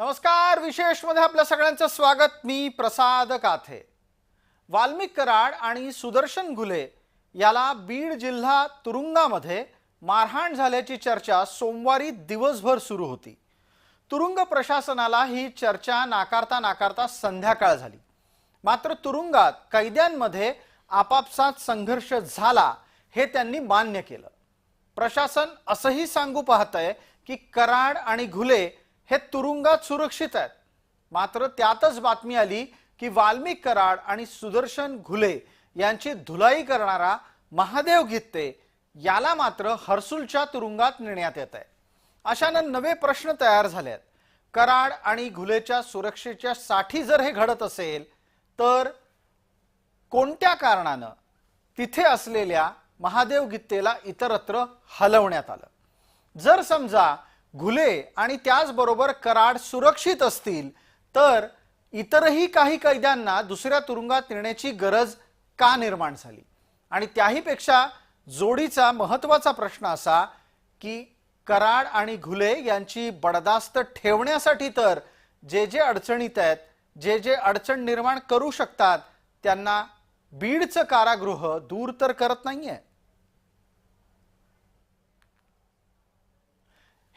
नमस्कार विशेषमध्ये आपल्या सगळ्यांचं स्वागत. मी प्रसाद काथे. वाल्मिक कराड आणि सुदर्शन घुले याला बीड जिल्हा तुरुंगामध्ये मारहाण झाल्याची चर्चा सोमवारी दिवसभर सुरू होती. तुरुंग प्रशासनाला ही चर्चा नाकारता नाकारता संध्याकाळ झाली. मात्र तुरुंगात कैद्यांमध्ये आपापसात संघर्ष झाला हे त्यांनी मान्य केलं. प्रशासन असंही सांगू पाहतंय की कराड आणि घुले हे तुरुंगात सुरक्षित आहेत. मात्र त्यातच बातमी आली की वाल्मिक कराड आणि सुदर्शन घुले यांची धुलाई करणारा महादेव गित्ते याला मात्र हर्सुलच्या तुरुंगात नेण्यात येत आहे. अशानं नवे प्रश्न तयार झाले आहेत. कराड आणि घुलेच्या सुरक्षेच्या साठी जर हे घडत असेल तर कोणत्या कारणानं तिथे असलेल्या महादेव गित्तेला इतरत्र हलवण्यात आलं? जर समजा घुले आणि त्याचबरोबर कराड सुरक्षित असतील तर इतरही काही कैद्यांना दुसऱ्या तुरुंगात नेण्याची गरज का निर्माण झाली? आणि त्याहीपेक्षा जोडीचा महत्त्वाचा प्रश्न असा की कराड आणि घुले यांची बडदास्त ठेवण्यासाठी तर जे जे अडचणीत आहेत जे जे अडचण निर्माण करू शकतात त्यांना बीडचं कारागृह दूर तर करत नाहीये.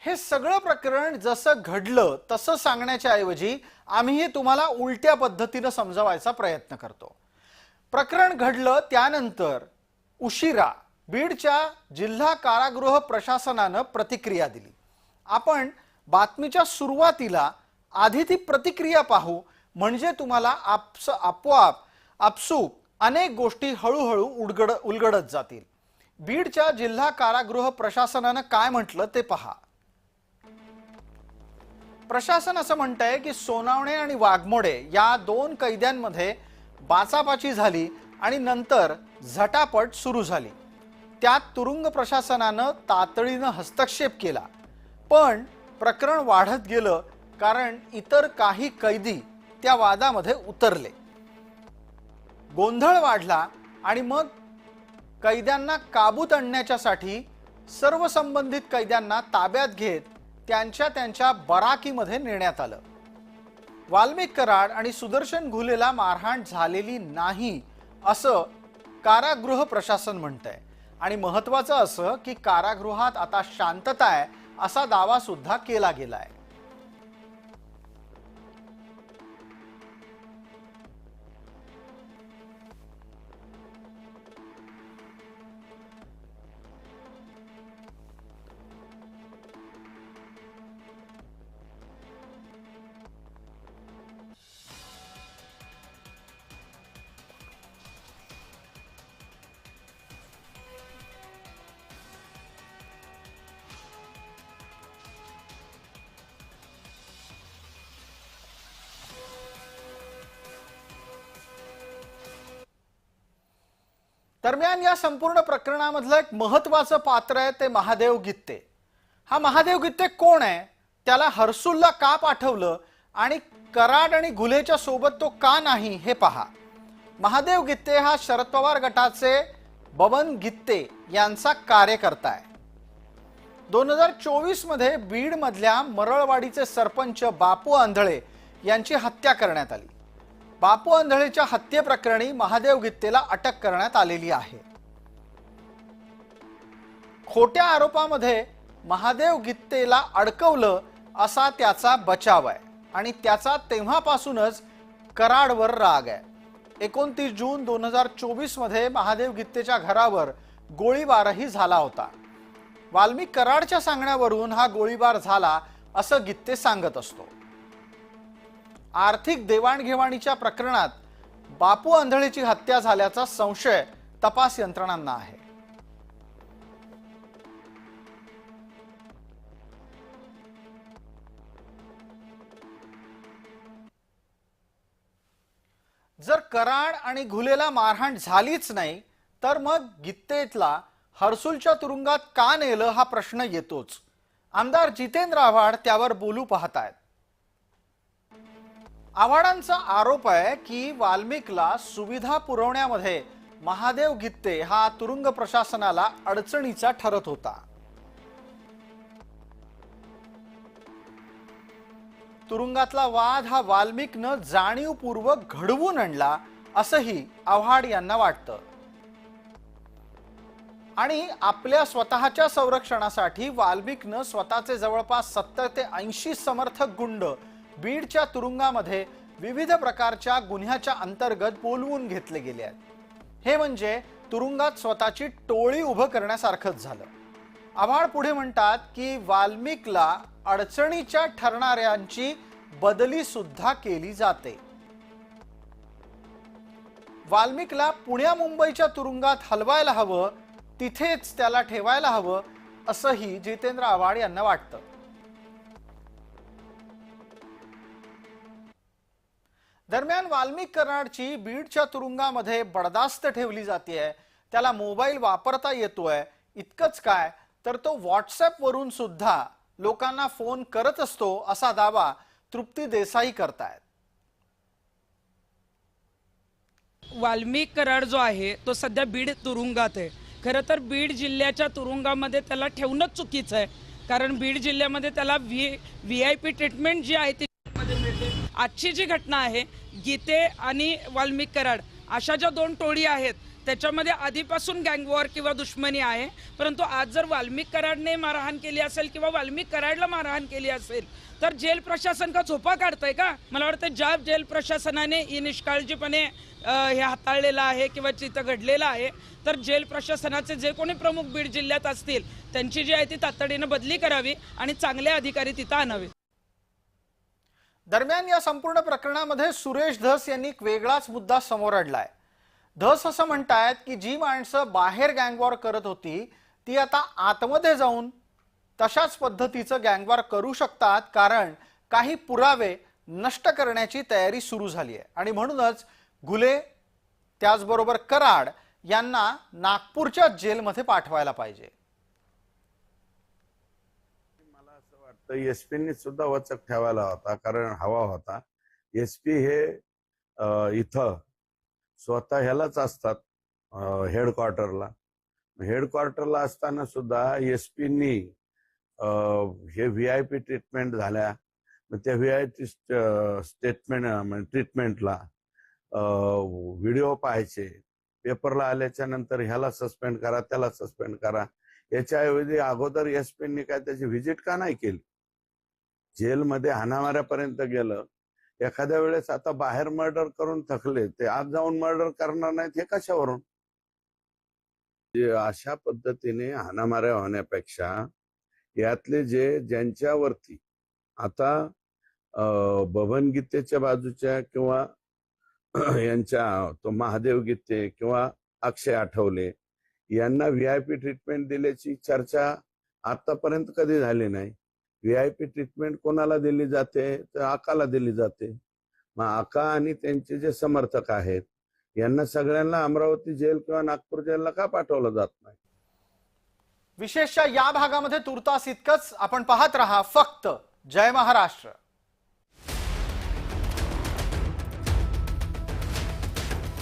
हे सगळं प्रकरण जसं घडलं तसं सांगण्याच्या ऐवजी आम्ही हे तुम्हाला उलट्या पद्धतीनं समजावायचा प्रयत्न करतो. प्रकरण घडलं त्यानंतर उशिरा बीडच्या जिल्हा कारागृह प्रशासनानं प्रतिक्रिया दिली. आपण बातमीच्या सुरुवातीला आधी ती प्रतिक्रिया पाहू म्हणजे तुम्हाला आपस आपोआप आपसूक अनेक गोष्टी हळूहळू उडगड उलगडत जातील. बीडच्या जिल्हा कारागृह प्रशासनानं काय म्हटलं ते पहा. प्रशासन असं म्हणत आहे की सोनावणे आणि वाघमोडे या दोन कैद्यांमध्ये बाचाबाची झाली आणि नंतर झटापट सुरू झाली. त्यात तुरुंग प्रशासनानं तातडीनं हस्तक्षेप केला. पण प्रकरण वाढत गेलं कारण इतर काही कैदी त्या वादामध्ये उतरले. गोंधळ वाढला आणि मग कैद्यांना काबूत आणण्याच्यासाठी सर्व संबंधित कैद्यांना ताब्यात घेत त्यांच्या त्यांच्या बराकीमध्ये नेण्यात आलं. वाल्मिक कराड आणि सुदर्शन घुलेला मारहाण झालेली नाही असं कारागृह प्रशासन म्हणतंय. आणि महत्वाचं असं की कारागृहात आता शांतता आहे असा दावा सुद्धा केला आहे दरम्यान या संपूर्ण प्रकरणामधलं एक महत्वाचं पात्र आहे ते महादेव गित्ते. हा महादेव गित्ते कोण आहे? त्याला हर्सुलला का पाठवलं? आणि कराड आणि गुलेच्या सोबत तो का नाही हे पहा. महादेव गित्ते हा शरद पवार गटाचे बबन गित्ते यांचा कार्यकर्ता आहे. दोन हजार चोवीसमध्ये मरळवाडीचे सरपंच बापू आंधळे यांची हत्या करण्यात आली. बापू आंधळेच्या हत्येप्रकरणी महादेव गित्तेला अटक करण्यात आलेली आहे. खोट्या आरोपामध्ये महादेव गित्तेला अडकवलं असा त्याचा बचाव आहे आणि त्याचा तेव्हापासूनच कराडवर राग आहे. एकोणतीस जून दोन हजार चोवीसमध्ये महादेव गित्तेच्या घरावर गोळीबारही झाला होता. वाल्मिक कराडच्या सांगण्यावरून हा गोळीबार झाला असं गित्ते सांगत असतो. आर्थिक देवाणघेवाणीच्या प्रकरणात बापू आंधळेची हत्या झाल्याचा संशय तपास यंत्रणांना आहे. जर कराड आणि घुलेला मारहाण झालीच नाही तर मग गित्तेतला हर्सुलच्या तुरुंगात का नेलं हा प्रश्न येतोच. आमदार जितेंद्र आव्हाड त्यावर बोलू पाहतायत. आव्हाडांचा आरोप आहे की वाल्मिकला सुविधा पुरवण्यामध्ये महादेव गित्ते हा तुरुंग प्रशासनाला अडचणीचा ठरत होता. तुरुंगातला वाद हा वाल्मिकनं जाणीवपूर्वक घडवून आणला असंही आव्हाड यांना वाटतं. आणि आपल्या स्वतःच्या संरक्षणासाठी वाल्मिकनं स्वतःचे जवळपास सत्तर ते ऐंशी समर्थक गुंड बीडच्या तुरुंगामध्ये विविध प्रकारच्या गुन्ह्याच्या अंतर्गत बोलवून घेतले गेले आहेत. हे म्हणजे तुरुंगात स्वतःची टोळी उभं करण्यासारखंच झालं. आव्हाड पुढे म्हणतात की वाल्मिकला अडचणीच्या ठरणाऱ्यांची बदली सुद्धा केली जाते. वाल्मिकला पुण्या मुंबईच्या तुरुंगात हलवायला हवं तिथेच त्याला ठेवायला हवं असंही जितेंद्र आव्हाड यांना वाटतं. दरम्यान वाल्मिक कराडची बीडच्या तुरुंगामध्ये बडदास्त ठेवली जाते त्याला मोबाईल वापरता येतोय इतकंच काय तर तो व्हॉट्सअपवरून सुद्धा लोकांना फोन करत असतो असा दावा तृप्ती देसाई करतायत. वाल्मिक कराड जो आहे तो सध्या बीड तुरुंगात आहे. खरं तर बीड जिल्ह्याच्या तुरुंगामध्ये त्याला ठेवणंच चुकीचं आहे. कारण बीड जिल्ह्यामध्ये त्याला V V I P treatment जी आहे ती आजची जी घटना आहे गीते आणि वाल्मिक कराड अशा ज्या दोन टोळी आहेत त्याच्यामध्ये आधीपासून गँगवॉर किंवा दुश्मनी आहे परंतु आज जर वाल्मिक कराडने मारहाण केली असेल किंवा वाल्मिक कराडला मारहाण केली असेल तर जेल प्रशासन का झोपा काढतंय का? मला वाटतं ज्या जेल प्रशासनाने ही निष्काळजीपणे हे हाताळलेलं आहे किंवा तिथं घडलेलं आहे तर जेल प्रशासनाचे जे कोणी प्रमुख बीड जिल्ह्यात असतील त्यांची जी आहे ती तातडीनं बदली करावी आणि चांगले अधिकारी तिथं आणावे. दरम्यान या संपूर्ण प्रकरणामध्ये सुरेश धस यांनी एक वेगळाच मुद्दा समोर आणलाय. धस असं म्हणतायत की जी माणसं बाहेर गँगवॉर करत होती ती आता आतमध्ये जाऊन तशाच पद्धतीचं गँगवॉर करू शकतात कारण काही पुरावे नष्ट करण्याची तयारी सुरू झाली आहे आणि म्हणूनच घुले त्याचबरोबर कराड यांना नागपूरच्या जेलमध्ये पाठवायला पाहिजे मला तर एस एसपीनी सुद्धा वचक ठेवायला होता कारण हवा होता. एसपी हे इथं स्वतः ह्यालाच असतात हेडक्वार्टरला. हेडक्वार्टरला असताना सुद्धा एसपीनी हे व्ही आय पी ट्रीटमेंट झाल्या. मग त्या व्ही आय पी स्टेटमेंट म्हणजे ट्रीटमेंटला व्हिडिओ पाहायचे. पेपरला आल्याच्यानंतर ह्याला सस्पेंड करा त्याला सस्पेंड करा. याच्याऐवजी अगोदर एसपींनी काय त्याची व्हिजिट का नाही केली? जेलमध्ये हाणामाऱ्यापर्यंत गेलं. एखाद्या वेळेस आता बाहेर मर्डर करून थकले ते आज जाऊन मर्डर करणार नाहीत हे कशावरून? जे अशा पद्धतीने हाणामाऱ्या होण्यापेक्षा यातले जे ज्यांच्यावरती आता भवन गीतेच्या बाजूच्या किंवा यांच्या तो महादेव गीते किंवा अक्षय आठवले यांना व्ही आय पी ट्रीटमेंट दिल्याची चर्चा आतापर्यंत कधी झाली नाही? व्ही आय पी ट्रीटमेंट कोणाला दिली जाते? तर आकाला दिली जाते. मग आका आणि त्यांचे जे समर्थक आहेत यांना सगळ्यांना अमरावती जेल किंवा नागपूर जेलला का पाठवलं जात नाही? विशेषतः या भागामध्ये तुर्तास इतकंच आपण पाहत राहा. फक्त जय महाराष्ट्र.